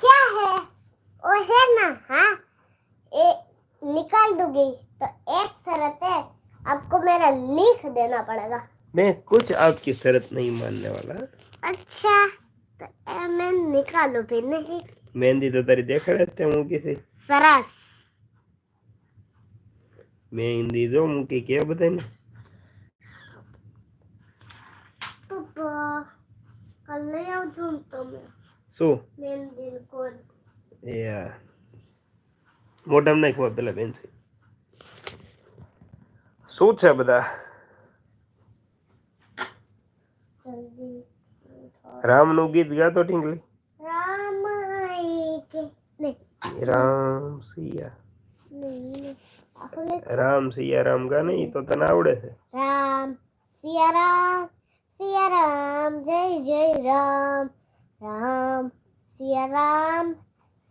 क्या है? ओ है ना हाँ? ए, निकाल दूँगी। तो एक शरत है आपको मेरा लिख देना पड़ेगा। मैं कुछ आपकी शरत नहीं मानने वाला। अच्छा तो ए, मैं निकालू फिर नहीं। मेहंदी तो तेरी देख लेते हूँ किसी सरस। मेहंदी तो दो मुकी क्या बताए ना पापा કાલ લઈ આવજો ને તમે. શું? મહેંદી એ આ મોઢામાં નાખવા પેલા બેન શું છે બધા? રામનું ગીત ગાતો ઢીંગલી? રામ સિયા. રામ સિયા રામ ગા નહીં તો તને આવડે છે. રામ સિયા રામ. સિયા રામ જય જય રામ. રામ સિયા રામ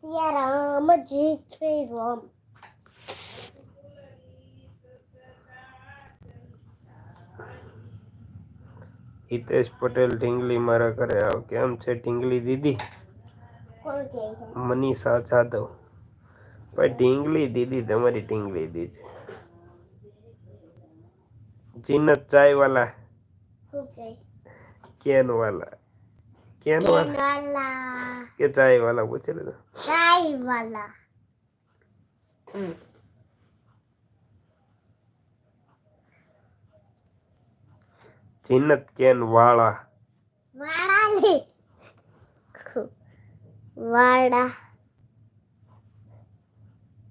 સિયા રામ જય જય રામ. હિતેશ પટેલ ઢીંગલી મારા ઘરે આવ. કેમ છે ઢીંગલી દીદી? મનીષા જાદવ. ભાઈ ઢીંગલી દીદી તમારી ઢીંગલી દીદી જીનત ચાય વાલા કેન વાલા કેન વાલા કે ચાય વાલા પૂછે લીધો ચાય વાલા જીનત કેન વાળા વાળા લે વાડા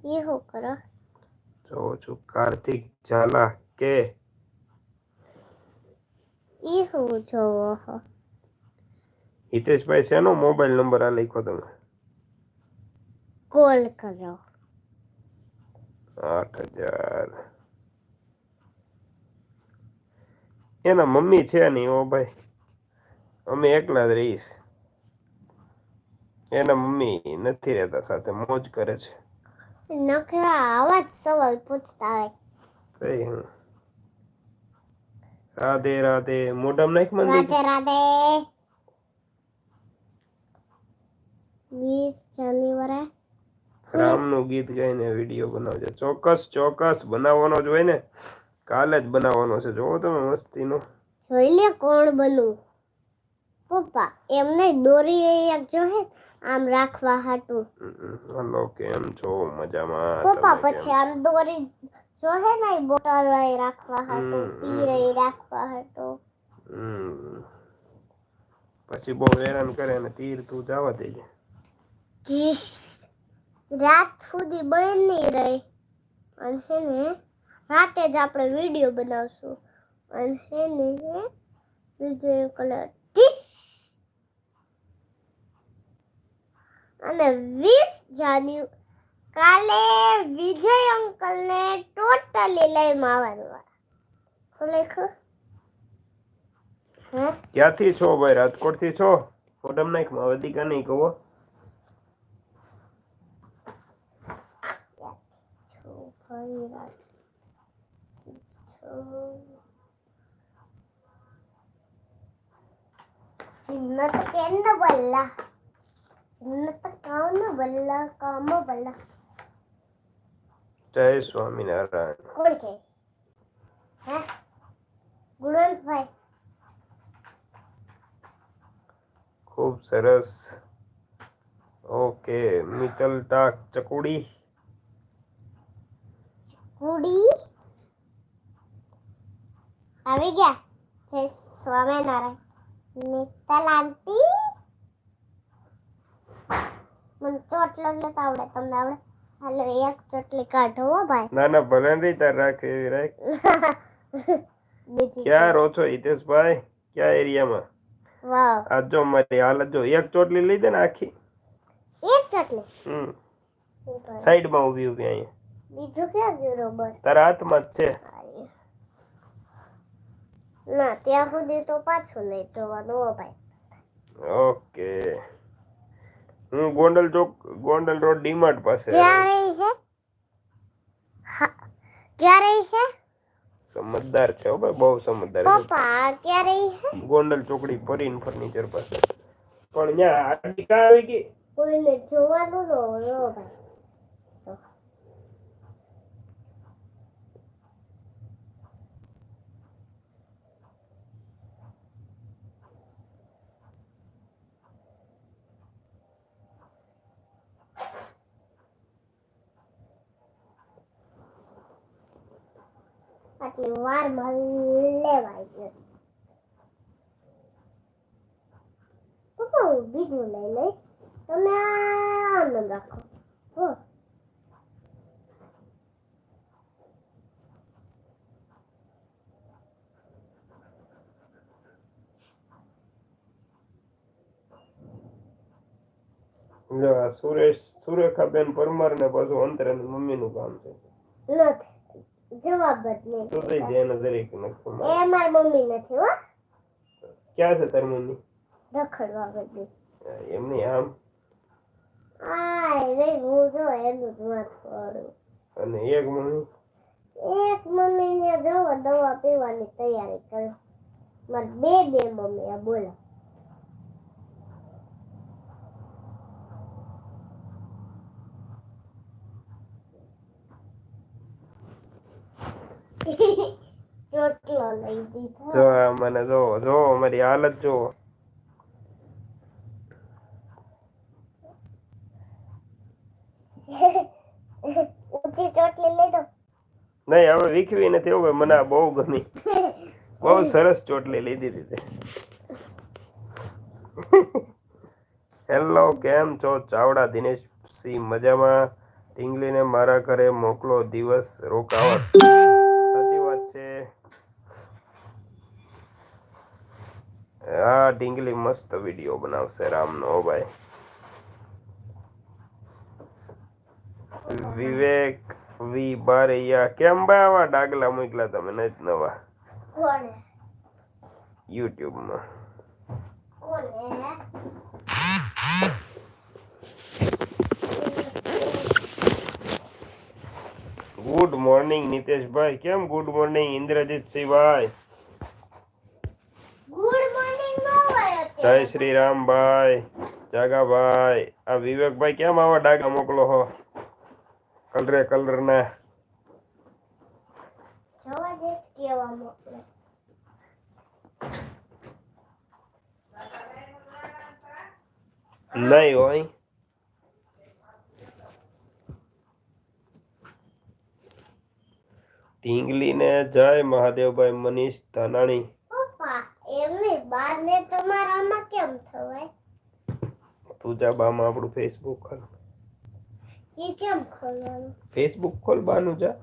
એ શું કરો જોઉં છું કાર્તિક ઝાલા કે જોવો હિતેશભાઈ શેનો મોબાઈલ નંબર આ લખ્યો તમે? કોલ કરો. આઠ હજાર. એના મમ્મી છે નહીં ઓ ભાઈ. અમે એકલા જ રહીશ. એના મમ્મી નથી રહેતા સાથે મોજ કરે છે. નખરા આવા જ સવાલ પૂછતા હોય. રાધે રાધે. મોઢમ નાખ મંદી રાધે રાધે. વીસ જાન્યુઆરી. રામનું ગીત ગાઈને વીડિયો બનાવજો. ચોક્કસ ચોક્કસ. બનાવવાનો જ હોય ને. કાલે જ બનાવવાનો છે. જોવો તમે મસ્તીનો. જોઈ લે કોણ બનવું. પપ્પા એમને દોરી એક જો હે આમ રાખવા હાટું. હલો કેમ છો? મજામાં? પપ્પા પછી આમ દોરી જો હે ને બોટલ વાળી રાખવા હતો તીર રાખવા હતો પછી બહુ હેરાન કરે ને તીર તું જવા દેજે રાત સુધી બની રહી અને છે ને રાતે જ આપણે વીડિયો બનાવશું અને છે ને બીજો કલર ટીસ અને વીસ જાન્યુ કાલે વિજય અંકલ ને ટોટલી લઈને આવવાનું ખરેખર હે ક્યાંથી છો ભાઈ રાજકોટ થી છો મોઢમ નાખ માં વધી કા નહીં કહો છો ફરી રાત છો చిన్నత కెన్న బల్ల చిన్నత కావున బల్ల కామ బల్ల જય સ્વામિનારાયણ. કોણ કે હે? ગુણવંતભાઈ. ખૂબ સરસ. ઓકે મિતલ ટાક ચકુડી. ચકુડી? આવી ગયા. જય સ્વામિનારાયણ. મિતલ આંટી? મને ચોટલો લેતા આવડે તમને આવડે? હાલો એક ચોટલી કાઢો હો ભાઈ. ના ના ભલે ને તાર રાખ એવી રાખ. ક્યાં રહો છો હિતેશભાઈ? ક્યાં એરિયામાં? વાહ આ જો મારી હાલત જો એક ચોટલી લઈ દે ને આખી. એક ચોટલી? હમ. સાઈડમાં ઊભી ઊભી અહીંયા. બીજું ક્યાં ગયું રોબર? તારા હાથમાં જ છે. ના ત્યાં સુધી તો પાછું લઈ જવાનું ભાઈ. ઓકે. હું ગોંડલ ચોક ગોંડલ રોડ ડીમાર્ટ પાસે ક્યારે છે હા? સમજદાર છે હો ભાઈ બહુ સમજદાર છે. પપ્પા ક્યારે છે ગોંડલ ચોકડી પરીન ફર્નિચર પાસે. પણ ત્યાં આડી કા આવી ગઈ? કોઈને જોવાનું ન હોય હો ભાઈ આટલી વારમાં લેવાય છે પપ્પા હું બીજું લઈ લઈશ. તમે આનંદ રાખો. હો. સુરેશ સુરેખાબેન પરમાર ને પાછું અંતરે મમ્મી નું કામ છે. નથી. જવાબ જ નહીં. સુધરી જાય એને દરેક એ મારી મમ્મી નથી હો. ક્યાં છે તારી મમ્મી? રખડવા બધી એમની આમ? આય રે હું જો એનું જ વાત કરું. અને એક મમ્મી? એક મમ્મી ને જો દવા પીવાની તૈયારી કરે. મારે બે બે મમ્મી બોલો. ચોટલો લઈ દીધો. જો મને જો જો મારી હાલત જો. ઊંચી ચોટલી લઈ દો. નહીં હવે વીખવી નથી એવું મને આ બહુ ગમી. બહુ સરસ ચોટલી લીધી હતી હેલો કેમ છો? ચાવડા દિનેશ સિંહ મજામાં? ટીંગલીને મારા ઘરે મોકલો દિવસ રોકાવટ. છે. આ ઢીંગલી મસ્ત વીડિયો બનાવશે રામનો ભાઈ. વિવેક વી બારૈયા કેમ ભાઈ આવા ડાગલા મૂકલા તમે? નથી નવા. યુટ્યુબમાં કોને ગુડ મોર્નિંગ નિતેશભાઈ કેમ ગુડ મોર્નિંગ ઇન્દ્રજીતસિંહભાઈ જય શ્રી રામભાઈ જાગાભાઈ આ વિવેકભાઈ કેમ આવા ડાગા મોકલો હો કલરે કલર ના નહીં હોય ઢીંગલીને જય મહાદેવભાઈ મનીષ ધાનાણી. તુજાબામાં આપણું ફેસબુક ખોલ. કેમ ખોલવાનું? ફેસબુક ખોલ બાનું જા.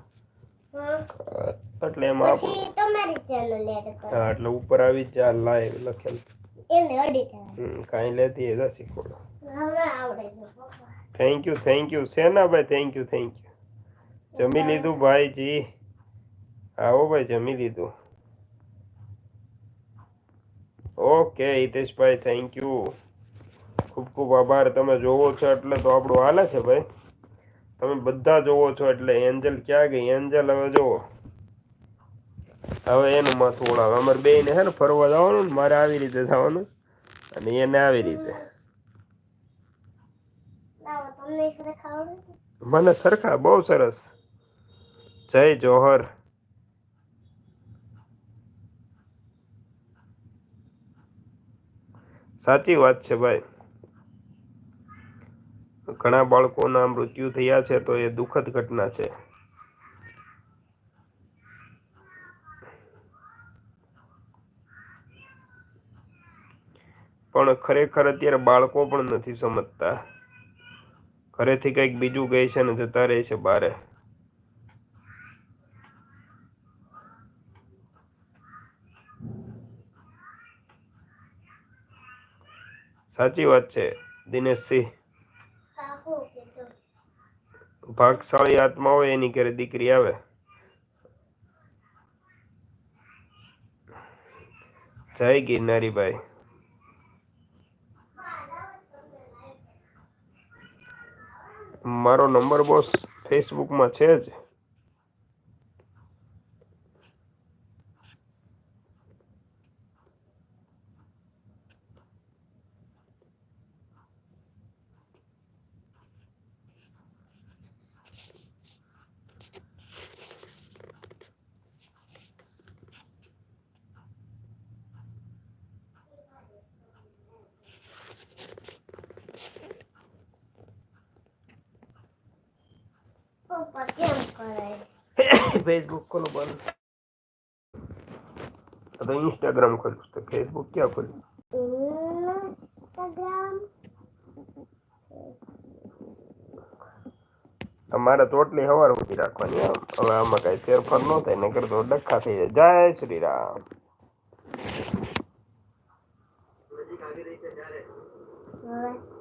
એટલે એમાં આપણું તમારી ચેનલ એડ કરો. હા એટલે ઉપર આવી જા લાઈવ લખેલ. એને હમ, કાંઈ લેતી એ જા હવે આવડે thank you thank you Sena ભાઈ થેન્ક યુ થેન્ક યુ જમી લીધું ભાઈજી. આવો ભાઈ જમી લીધું. ઓકે હિતેશભાઈ થેન્ક યુ ખૂબ ખૂબ આભાર. તમે જોવો છો એટલે તો આપણું હાલે છે ભાઈ. તમે બધા જોવો છો એટલે એન્જલ ક્યાં ગઈ? એન્જલ હવે જોવો. હવે એનું માથું ઓળાવે. અમારે બે ને હે ને ફરવા જવાનું ને મારે આવી રીતે જવાનું. અને એને આવી રીતે? મને સરખા બહુ સરસ. જય જોહર. સાચી વાત છે ભાઈ. ઘણા બાળકોના મૃત્યુ થયા છે તો એ દુઃખદ ઘટના છે. પણ ખરેખર અત્યારે બાળકો પણ નથી સમજતા. ઘરેથી કંઈક બીજું કહે છે ને જતા રહે છે બારે. સાચી વાત છે દિનેશસિંહ. ભાગશાળી આત્મા હોય એની ઘરે દીકરી આવે. જય ગિરનારીભાઈ મારો નંબર બોસ ફેસબુકમાં છે જ. ફેસબુક ખોલો બંધ તો ઇન્સ્ટાગ્રામ ખોલું તો ફેસબુક ક્યાં ખોલ્યું ઇન્સ્ટાગ્રામ તમારે ટોટલી હવાર ઉઠી રાખવાની. હવે આમાં કઈ ફેરફાર ન થાય નકર તો ડખા થઈ જાય જય શ્રી રામ હવે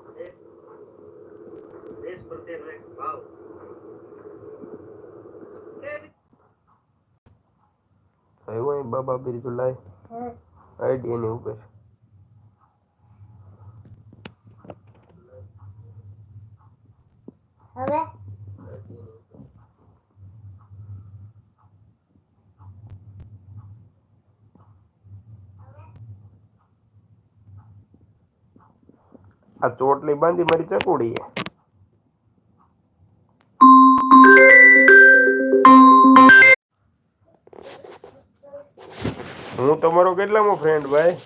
બાબા બિરજુ લાય. આઈડિયા આઈડી એની ઉપર. હવે? આ ચોટલી બાંધી મારી ચકુડી તમારો કેટલામો ફ્રેન્ડ ભાઈ?